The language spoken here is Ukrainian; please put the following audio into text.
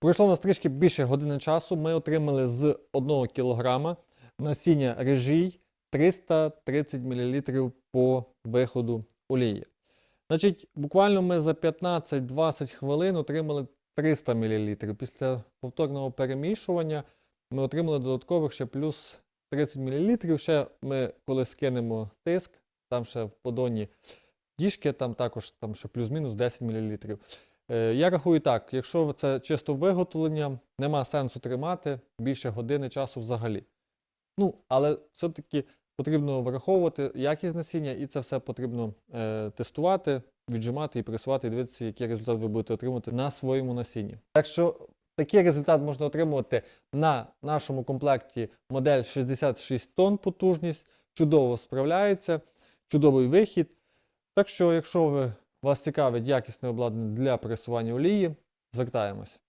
Пройшло у нас трішки більше години часу. Ми отримали з 1 кг насіння режій 330 мл по виходу олії. Значить, буквально ми за 15-20 хвилин отримали 300 мл. Після повторного перемішування ми отримали додаткових ще плюс 30 мл. Ще ми, коли скинемо тиск, там ще в подоні діжки, там також там ще плюс-мінус 10 мл. Е, Я рахую так, якщо це чисто виготовлення, нема сенсу тримати більше години часу взагалі. Ну, але все-таки потрібно враховувати якість насіння, і це все потрібно е, тестувати, віджимати і пресувати, і дивитися, який результат ви будете отримувати на своєму насінні. Так що такий результат можна отримувати на нашому комплекті модель 66 тонн потужність, чудово справляється, чудовий вихід. Так що, якщо ви, вас цікавить якісне обладнання для пресування олії, звертаємось.